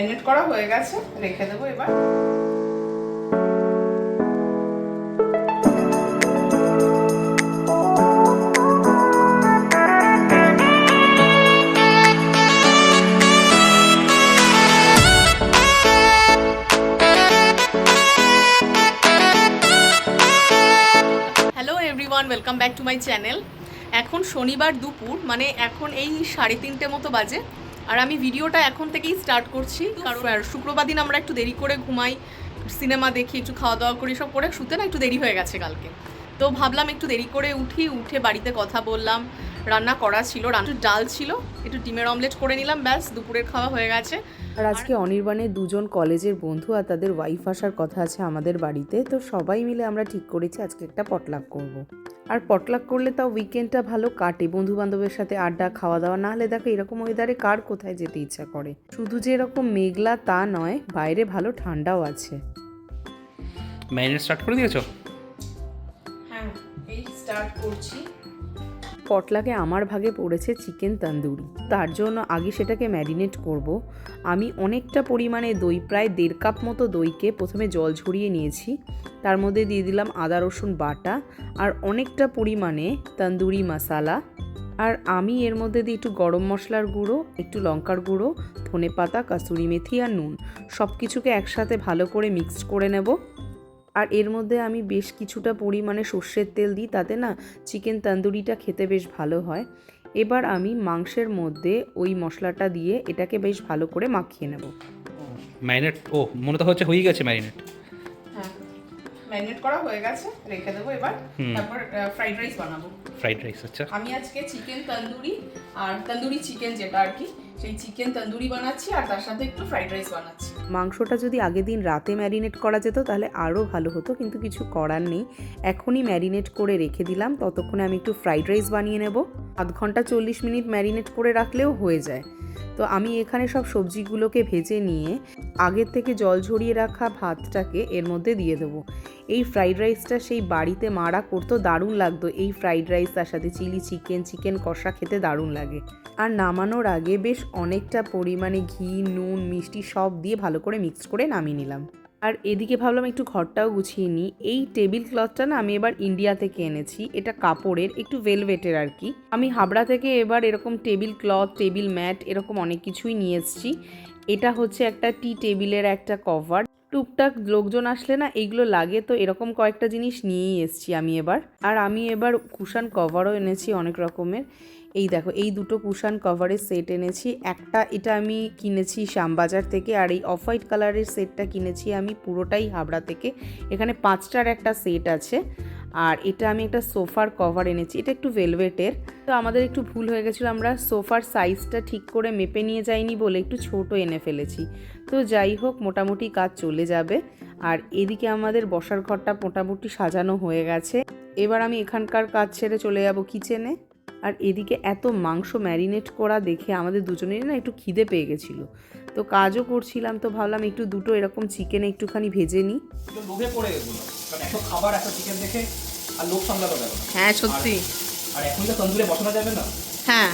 Marinate করা হয়ে গেছে, রেখে দেবো এবার। Welcome back to my channel এখন শনিবার দুপুর মানে এখন এই সাড়ে তিনটে মতো বাজে। আর আমি ভিডিওটা এখন থেকেই স্টার্ট করছি, কারণ শুক্রবার দিন আমরা একটু দেরি করে ঘুমাই সিনেমা দেখি, একটু খাওয়া দাওয়া করি, সব করে, শুতে না, একটু দেরি হয়ে গেছে কালকে। তো ভাবলাম একটু দেরি করে উঠি, উঠে বাড়িতে কথা বললাম। রান্না করা ছিল রান্না ডাল ছিল একটু ডিমের অমলেট করে নিলাম ব্যাস দুপুরের খাওয়া হয়ে গেছে। আর আজকে অনির্বাণের দুজন কলেজের বন্ধু আর তাদের ওয়াইফ আসার কথা আছে আমাদের বাড়িতে তো সবাই মিলে আমরা ঠিক করেছি আজকে একটা পটলাক করব। আর পটলাক করলে তাও উইকেন্ডটা ভালো কাটে বন্ধু বান্ধবের সাথে আড্ডা খাওয়া দাওয়া না হলে দেখো এরকম ওয়েদারে কার কোথায় যেতে ইচ্ছা করে। শুধু যে এরকম মেঘলা তা নয় বাইরে ভালো ঠান্ডাও আছে। ম্যারিনেট স্টার্ট করে দিয়েছ? হ্যাঁ এই স্টার্ট করছি। পটলাকে আমার ভাগে পড়েছে চিকেন তন্দুরি। তার জন্য আগে সেটাকে ম্যারিনেট করব। আমি অনেকটা পরিমাণে দই, প্রায় দেড় কাপ মতো দইকে প্রথমে জল ঝরিয়ে নিয়েছি। তার মধ্যে দিয়ে দিলাম আদা, রসুন বাটা আর অনেকটা পরিমাণে তন্দুরি মশালা। আর আমি এর মধ্যে দিই একটু গরম মশলার গুঁড়ো, একটু লঙ্কার গুঁড়ো ধনে পাতা কাসুরি মেথি আর নুন সব কিছুকে একসাথে ভালো করে মিক্সড করে নেব। আর এর মধ্যে আমি বেশ কিছুটা পরিমাণে সর্ষের তেল দিই তাতে না চিকেন তন্দুরিটা খেতে বেশ ভালো হয়। এবার আমি মাংসের মধ্যে ওই মশলাটা দিয়ে এটাকে বেশ ভালো করে মাখিয়ে নেব। ম্যারিনেট ও মনে তো হচ্ছে হয়ে গেছে ম্যারিনেট। হ্যাঁ ম্যারিনেট করা হয়ে গেছে রেখে দেবো এবার। তারপর ফ্রাইড রাইস বানাবো। ফ্রাইড রাইস আচ্ছা। আমি আজকে চিকেন তন্দুরি আর তন্দুরি চিকেন যেটা আর কি সেই চিকেন তন্দুরি বানাচ্ছি আর তার সাথে একটু ফ্রাইড রাইস বানাচ্ছি। মাংসটা যদি আগের দিন রাতে ম্যারিনেট করা যেত তাহলে আরও ভালো হতো, কিন্তু কিছু করার নেই। এখনই ম্যারিনেট করে রেখে দিলাম, ততক্ষণে আমি একটু ফ্রাইড রাইস বানিয়ে নেব। আধ ঘণ্টা চল্লিশ মিনিট ম্যারিনেট করে রাখলেও হয়ে যায়। তো আমি এখানে সব সবজিগুলোকে ভেজে নিয়ে আগের থেকে জল ঝরিয়ে রাখা ভাতটাকে এর মধ্যে দিয়ে দেবো। এই ফ্রাইড রাইসটা সেই বাড়িতে মারা করতো, দারুণ লাগতো। এই ফ্রাইড রাইস তার সাথে চিলি চিকেন চিকেন কষা খেতে দারুণ লাগে। আর নামানোর আগে বেশ অনেকটা পরিমাণে ঘি, নুন, মিষ্টি সব দিয়ে ভালো করে মিক্স করে নামিয়ে নিলাম। আর এদিকে ভাবলাম একটু ঘরটাও গুছিয়ে নিই। এই টেবিল ক্লথটা না আমি এবার ইন্ডিয়া থেকে এনেছি। এটা কাপড়ের, একটু ভেলভেটের আর কি। আমি হাবড়া থেকে এবার এরকম টেবিল ক্লথ টেবিল ম্যাট এরকম অনেক কিছুই নিয়ে এসেছি। এটা হচ্ছে একটা টি টেবিলের একটা কভার টুকটাক লোকজন আসলে না এইগুলো লাগে তো এরকম কয়েকটা জিনিস নিয়েই এসেছি আমি এবার। আর আমি এবার কুশান কভারও এনেছি অনেক রকমের। এই দেখো, এই দুটো কুশান কভারের সেট এনেছি। একটা এটা আমি কিনেছি শ্যামবাজার থেকে, আর এই অফ হোয়াইট কালারের সেটটা কিনেছি আমি পুরোটাই হাবড়া থেকে। এখানে পাঁচটার একটা সেট আছে, আর এটা আমি একটা সোফার কভার এনেছি। এটা একটু ভেলভেটের তো আমাদের একটু ভুল হয়ে গেছিল, আমরা সোফার সাইজটা ঠিক করে মেপে নিয়ে যাইনি বলে একটু ছোট এনে ফেলেছি। তো যাই হোক, মোটামুটি কাজ চলে যাবে। আর এদিকে আমাদের বসার ঘরটা মোটামুটি সাজানো হয়ে গেছে। এবার আমি এখানকার কাজ ছেড়ে চলে যাব কিচেনে আর এদিকে এত মাংস ম্যারিনেট করা দেখে আমাদের দুজনেরই না একটু খিদে পেয়ে গেছিল। তো কাজও করছিলাম তো ভাবলাম একটু দুটো এরকম চিকেন একটুখানি ভেজে নিই। লোভে পড়ে কারণ এত খাবার এত চিকেন দেখে আর লোভ সামলাতে হ্যাঁ সত্যি। আর এখন তো তন্দুরে বসানো যাবে না। হ্যাঁ।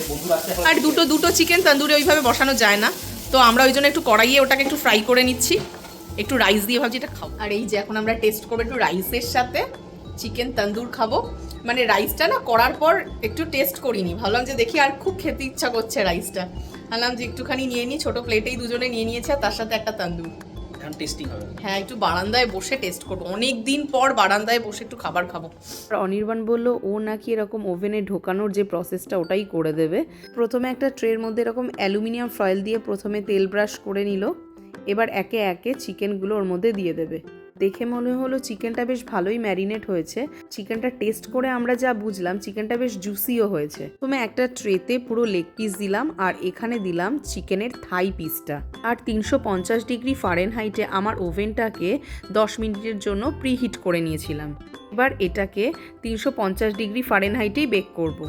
আর দুটো দুটো চিকেন তন্দুরি ওইভাবে বসানো যায় না। তো আমরা ওই জন্য একটু কড়াইয়ে ওটাকে একটু ফ্রাই করে নিচ্ছি। একটু রাইস দিয়ে ভাবছি এটা খাব। আর এই যে এখন আমরা টেস্ট করব একটু রাইসের সাথে চিকেন তন্দুর খাব। মানে রাইসটা না করার পর একটু টেস্ট করিনি। ভাবলাম যে দেখি আর খুব খেতে ইচ্ছা করছে রাইসটা ভাবলাম যে একটুখানি নিয়ে নিই ছোটো প্লেটেই দুজনে নিয়ে নিয়েছে আর তার সাথে একটা তান্দুর। এখন টেস্টিং হবে। হ্যাঁ একটু বারান্দায় বসে টেস্ট করব। অনেক দিন পর বারান্দায় বসে একটু খাবার খাব। আর অনির্বাণ বলল ও নাকি এরকম ওভেনে ঢোকানোর যে প্রসেসটা ওটাই করে দেবে। প্রথমে একটা ট্রের মধ্যে এরকম অ্যালুমিনিয়াম ফয়েল দিয়ে প্রথমে তেল ব্রাশ করে নিল। এবার একে একে চিকেনগুলো ওর মধ্যে দিয়ে দেবে। দেখে মনে হলো চিকেনটা বেশ ভালোই ম্যারিনেট হয়েছে। চিকেনটা টেস্ট করে আমরা যা বুঝলাম, চিকেনটা বেশ জুসিও হয়েছে। প্রথমে একটা ট্রেতে পুরো লেগ পিস দিলাম আর এখানে দিলাম চিকেনের থাই পিসটা। আর তিনশো পঞ্চাশ ডিগ্রি ফারেনহাইটে আমার ওভেনটাকে দশ মিনিটের জন্য প্রিহিট করে নিয়েছিলাম। এবার এটাকে তিনশো পঞ্চাশ ডিগ্রি ফারেনহাইটেই বেক করব।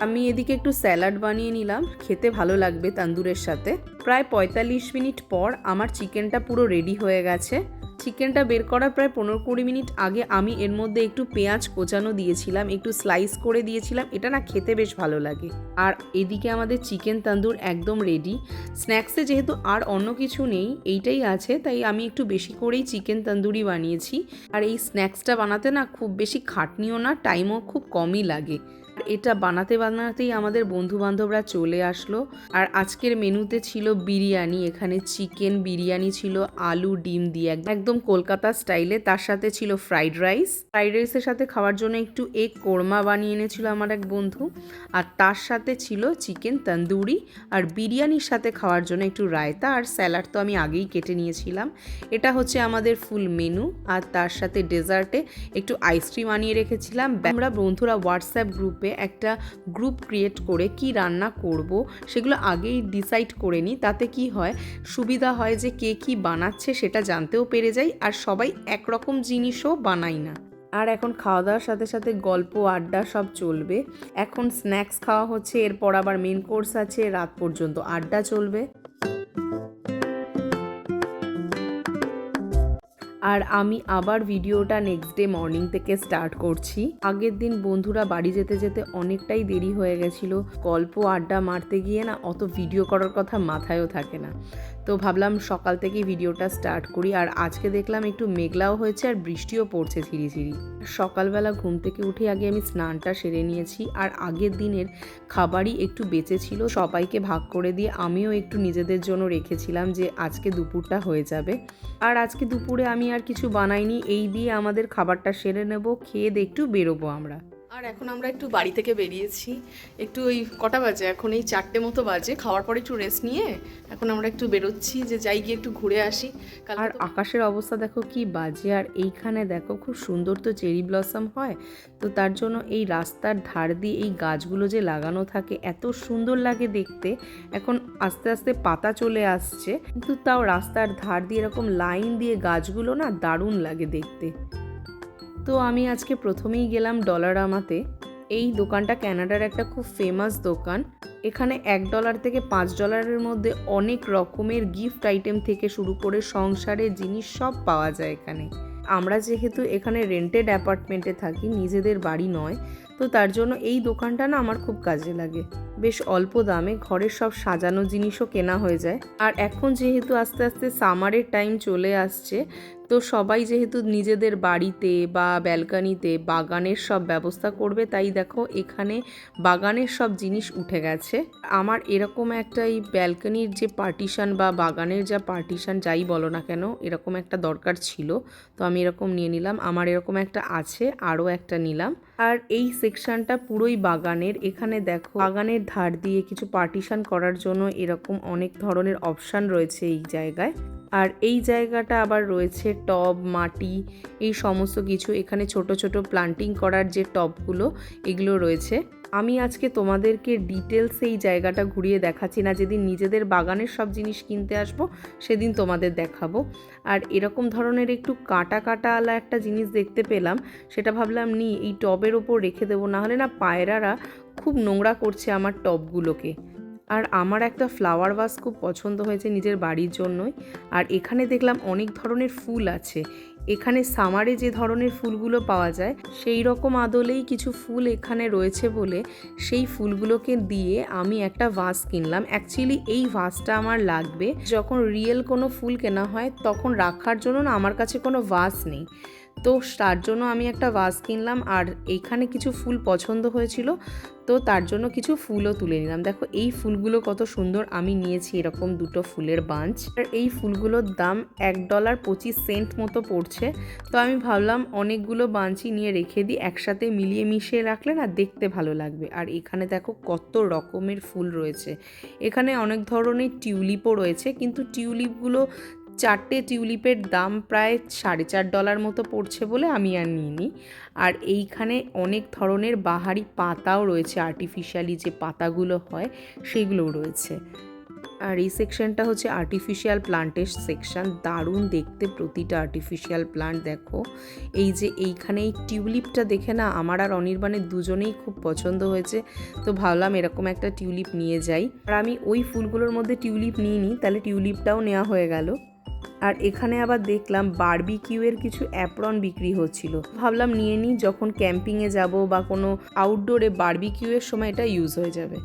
আমি এদিকে একটু স্যালাড বানিয়ে নিলাম, খেতে ভালো লাগবে তান্দুরের সাথে। প্রায় পঁয়তাল্লিশ মিনিট পর আমার চিকেনটা পুরো রেডি হয়ে গেছে। চিকেনটা বের করার প্রায় পনেরো কুড়ি মিনিট আগে আমি এর মধ্যে একটু পেঁয়াজ কোচানো দিয়েছিলাম, একটু স্লাইস করে দিয়েছিলাম। এটা না খেতে বেশ ভালো লাগে। আর এদিকে আমাদের চিকেন তান্দুর একদম রেডি স্ন্যাক্সে যেহেতু আর অন্য কিছু নেই, এইটাই আছে, তাই আমি একটু বেশি করেই চিকেন তন্দুরি বানিয়েছি। আর এই স্ন্যাক্সটা বানাতে না খুব বেশি খাটনিও না টাইমও খুব কমই লাগে। এটা বানাতে বানাতেই আমাদের বন্ধু বান্ধবরা চলে আসলো। আর আজকের মেনুতে ছিল বিরিয়ানি, এখানে চিকেন বিরিয়ানি ছিল, আলু, ডিম দিয়ে এক- একদম কলকাতা স্টাইলে। তার সাথে ছিল ফ্রাইড রাইস। ফ্রাইড রাইসের সাথে খাওয়ার জন্য একটু এগ কোরমা বানিয়ে এনেছিল আমার এক বন্ধু। আর তার সাথে ছিল চিকেন তন্দুরি। আর বিরিয়ানির সাথে খাওয়ার জন্য একটু রায়তা আর স্যালাড তো আমি আগেই কেটে নিয়েছিলাম। এটা হচ্ছে আমাদের ফুল মেনু। আর তার সাথে ডেজার্টে একটু আইসক্রিম আনিয়ে রেখেছিলাম। আমরা বন্ধুরা হোয়াটসঅ্যাপ গ্রুপে একটা গ্রুপ ক্রিয়েট করে কি রান্না করব, সেগুলো আগেই ডিসাইড করে নিই তাতে কি হয়, সুবিধা হয় যে কে কি বানাচ্ছে সেটা জানতেও পেরে যাই, আর সবাই একরকম জিনিসও বানাই না। আর এখন খাওয়া দাওয়ার সাথে সাথে গল্প, আড্ডা সব চলবে। এখন স্ন্যাক্স খাওয়া হচ্ছে, এরপর আবার মেন কোর্স আছে, রাত পর্যন্ত আড্ডা চলবে। আর আমি আবার ভিডিওটা নেক্সট ডে মর্নিং থেকে স্টার্ট করছি। আগের দিন বন্ধুরা বাড়ি যেতে যেতে অনেকটাই দেরি হয়ে গেছিল। গল্প আড্ডা মারতে গিয়ে না অত ভিডিও করার কথা মাথায়ও থাকে না। তো ভাবলাম সকাল থেকেই ভিডিওটা স্টার্ট করি, আর আজকে দেখলাম একটু মেঘলাও হয়েছে আর বৃষ্টিও পড়ছে ঝিরি ঝিরি। সকালবেলা ঘুম থেকে উঠে আগে আমি স্নানটা সেরে নিয়েছি, আর আগের দিনের খাবারই একটু বেঁচে ছিল, সবাইকে ভাগ করে দিয়ে আমিও একটু নিজেদের জন্য রেখেছিলাম যে আজকে দুপুরটা হয়ে যাবে। আর আজকে দুপুরে আমি আর কিছু বানাইনি, এই দিয়ে আমাদের খাবারটা সেরে নেব, খেয়ে দিয়ে একটু বেরোবো আমরা। আর এখন আমরা একটু বাড়ি থেকে বেরিয়েছি। একটু ওই কটা বাজে? এখন এই চারটে মতো বাজে। খাওয়ার পরে একটু রেস্ট নিয়ে এখন আমরা একটু বেরোচ্ছি যে যাই গিয়ে একটু ঘুরে আসি। আর আকাশের অবস্থা দেখো কি বাজে। আর এইখানে দেখো খুব সুন্দর তো চেরি ব্লসম হয়। তো তার জন্য এই রাস্তার ধার দিয়ে এই গাছগুলো যে লাগানো থাকে এত সুন্দর লাগে দেখতে। এখন আস্তে আস্তে পাতা চলে আসছে। কিন্তু তাও রাস্তার ধার দিয়ে এরকম লাইন দিয়ে গাছগুলো না দারুণ লাগে দেখতে। তো আমি আজকে প্রথমেই গেলাম ডলারামাতে। এই দোকানটা ক্যানাডার একটা খুব ফেমাস দোকান। এখানে এক ডলার থেকে পাঁচ ডলারের মধ্যে অনেক রকমের গিফট আইটেম থেকে শুরু করে সংসারের জিনিস সব পাওয়া যায় এখানে। আমরা যেহেতু এখানে রেন্টেড অ্যাপার্টমেন্টে থাকি, নিজেদের বাড়ি নয়, তো তার জন্য এই দোকানটা না আমার খুব কাজে লাগে। বেশ অল্প দামে ঘরের সব সাজানো জিনিসও কেনা হয়ে যায়। আর এখন যেহেতু আস্তে আস্তে সামারের টাইম চলে আসছে তো সবাই যেহেতু নিজেদের বাড়িতে বা ব্যালকানিতে বাগানের সব ব্যবস্থা করবে, তাই দেখো এখানে বাগানের সব জিনিস উঠে গেছে। আমার এরকম একটা এই ব্যালকানির যে পার্টিশন বা বাগানের যা পার্টিশন যাই বলো না কেন, এরকম একটা দরকার ছিল। তো আমি এরকম নিয়ে নিলাম, আমার এরকম একটা আছে, আরও একটা নিলাম। আর এই সেকশনটা পুরোই বাগানের। এখানে দেখো বাগানের ধার দিয়ে কিছু পার্টিশন করার জন্য এরকম অনেক ধরনের অপশান রয়েছে এই জায়গায়। আর এই জায়গাটা আবার রয়েছে টব, মাটি, এই সমস্ত কিছু। এখানে ছোট ছোট প্লান্টিং করার যে টবগুলো, এগুলো রয়েছে। আমি আজকে তোমাদেরকে ডিটেলস এই জায়গাটা ঘুরিয়ে দেখাচ্ছি না। যেদিন নিজেদের বাগানের সব জিনিস কিনতে আসব, সেদিন তোমাদের দেখাবো। আর এরকম ধরনের একটু কাটা কাটাওয়ালা একটা জিনিস দেখতে পেলাম, সেটা ভাবলাম নি, এই টবের ওপর রেখে দেবো। নাহলে না পায়রারা খুব নোংরা করছে আমার টবগুলোকে। আর আমার একটা ফ্লাওয়ার ভাস খুব পছন্দ হয়েছে নিজের বাড়ির জন্যই। আর এখানে দেখলাম অনেক ধরনের ফুল আছে। এখানে সামারে যে ধরনের ফুলগুলো পাওয়া যায়, সেই রকম আদলেই কিছু ফুল এখানে রয়েছে বলে সেই ফুলগুলোকে দিয়ে আমি একটা ভাস কিনলাম। অ্যাকচুয়ালি এই ভাসটা আমার লাগবে। যখন রিয়েল কোনো ফুল কেনা হয়, তখন রাখার জন্য না আমার কাছে কোনো ভাস নেই। তো তার জন্য আমি একটা ভাস কিনলাম আর এইখানে কিছু ফুল পছন্দ হয়েছিল, তো তার জন্য কিছু ফুলও তুলে নিলাম। দেখো, এই ফুলগুলো কত সুন্দর, আমি নিয়েছি এরকম দুটো ফুলের বাঞ্চ। আর এই ফুলগুলোর দাম এক ডলার পঁচিশ সেন্ট মতো পড়ছে, তো আমি ভাবলাম অনেকগুলো বাঞ্চি নিয়ে রেখে দিই, একসাথে মিলিয়ে মিশিয়ে রাখলে না দেখতে ভালো লাগবে। আর এখানে দেখো কত রকমের ফুল রয়েছে। এখানে অনেক ধরনের টিউলিপও রয়েছে, কিন্তু টিউলিপগুলো চারটে টিউলিপের দাম প্রায় সাড়ে চার ডলার মতো পড়ছে বলে আমি আর নিইনি। আর এইখানে অনেক ধরনের বাহারি পাতাও রয়েছে আর্টিফিশিয়ালি যে পাতাগুলো হয় সেগুলোও রয়েছে। আর এই সেকশনটা হচ্ছে আর্টিফিশিয়াল প্লান্টের সেকশন দারুণ দেখতে প্রতিটা আর্টিফিশিয়াল প্লান্ট দেখো। এই যে এইখানে এই টিউলিপটা দেখে না আমার আর অনির্বাণের দুজনেই খুব পছন্দ হয়েছে। তো ভাবলাম এরকম একটা টিউলিপ নিয়ে যাই। আর আমি ওই ফুলগুলোর মধ্যে টিউলিপ নিইনি, তাহলে টিউলিপটাও নেওয়া হয়ে গেল। আর এখানে আবার দেখলাম বারবিকিউয়ের কিছু অ্যাপ্রন বিক্রি হচ্ছিল। ভাবলাম নিয়ে নিই, যখন ক্যাম্পিংয়ে যাব বা কোনো আউটডোরে বারবিকিউয়ের সময় এটা ইউজ হয়ে যাবে।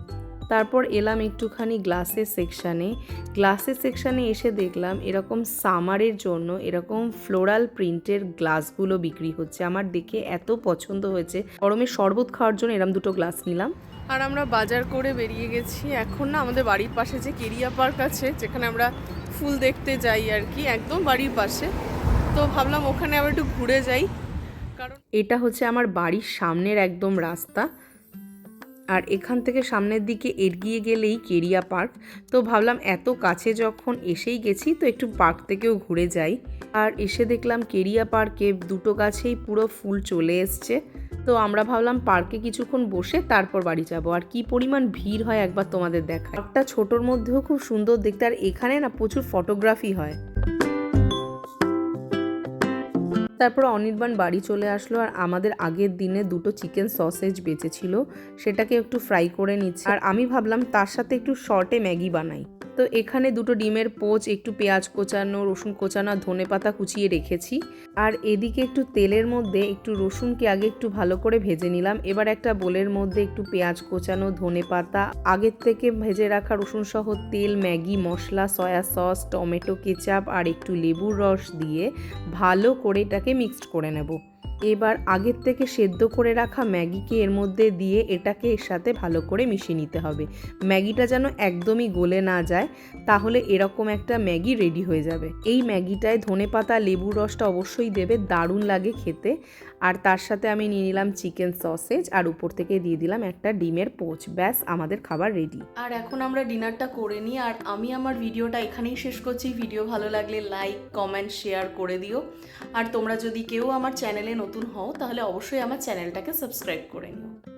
তারপর এলাম একটুখানি গ্লাসের সেকশানে গ্লাসের সেকশানে এসে দেখলাম এরকম সামারের জন্য এরকম ফ্লোরাল প্রিন্টের গ্লাসগুলো বিক্রি হচ্ছে। আমার দেখে এত পছন্দ হয়েছে। গরমে শরবত খাওয়ার জন্য এরম দুটো গ্লাস নিলাম। আর আমরা বাজার করে বেরিয়ে গেছি। এখন না আমাদের বাড়ির পাশে যে কেরিয়া পার্ক আছে, যেখানে আমরা ফুল দেখতে যাই আর কি, একদম বাড়ির পাশে। তো ভাবলাম ওখানে আবার একটু ঘুরে যাই। কারণ এটা হচ্ছে আমার বাড়ির সামনের একদম রাস্তা। আর এখান থেকে সামনের দিকে এগিয়ে গেলেই কেরিয়া পার্ক। তো ভাবলাম এত কাছে যখন এসেই গেছি, তো একটু পার্ক থেকেও ঘুরে যাই। আর এসে দেখলাম কেরিয়া পার্কে দুটো গাছেই পুরো ফুল চলে এসছে। তো আমরা ভাবলাম পার্কে কিছুক্ষণ বসে তারপর বাড়ি যাব। আর কি পরিমাণ ভিড় হয় একবার তোমাদের দেখায়। একটা ছোটোর মধ্যেও খুব সুন্দর দেখতে। আর এখানে না প্রচুর ফটোগ্রাফি হয়। তারপর অনির্বাণ বাড়ি চলে আসলো আর আমাদের আগের দিনে দুটো চিকেন সসেজ বেঁচেছিল, সেটাকে একটু ফ্রাই করে নিচ্ছে। আর আমি ভাবলাম তার সাথে একটু শর্টে ম্যাগি বানাই। তো এখানে দুটো ডিমের পোচ, একটু পেঁয়াজ কোচানো, রসুন কোচানো ধনে পাতা কুচিয়ে রেখেছি। আর এদিকে একটু তেলের মধ্যে একটু রসুনকে আগে একটু ভালো করে ভেজে নিলাম। এবার একটা বোলের মধ্যে একটু পেঁয়াজ কোচানো, ধনে পাতা, আগের থেকে ভেজে রাখা রসুন সহ তেল, ম্যাগি, মশলা, সয়া সস, টমেটো, কেচাপ আর একটু লেবুর রস দিয়ে ভালো করে এটাকে মিক্সড করে নেব। এবার আগের থেকে সেদ্ধ করে রাখা ম্যাগিকে এর মধ্যে দিয়ে এটাকে এর সাথে ভালো করে মিশিয়ে নিতে হবে। ম্যাগিটা যেন একদমই গলে না যায়, তাহলে এরকম একটা ম্যাগি রেডি হয়ে যাবে। এই ম্যাগিটায় ধনে পাতা, লেবুর রসটা অবশ্যই দেবে, দারুণ লাগে খেতে। আর তার সাথে আমি নিয়ে নিলাম চিকেন সসেজ, আর উপর থেকে দিয়ে দিলাম একটা ডিমের পোচ। ব্যাস, আমাদের খাবার রেডি। আর এখন আমরা ডিনারটা করে নিই, আর আমি আমার ভিডিওটা এখানেই শেষ করছি। ভিডিও ভালো লাগলে লাইক, কমেন্ট, শেয়ার করে দিও। আর তোমরা যদি কেউ আমার চ্যানেলে নতুন হও তাহলে অবশ্যই আমার চ্যানেলটাকে সাবস্ক্রাইব করে নিও।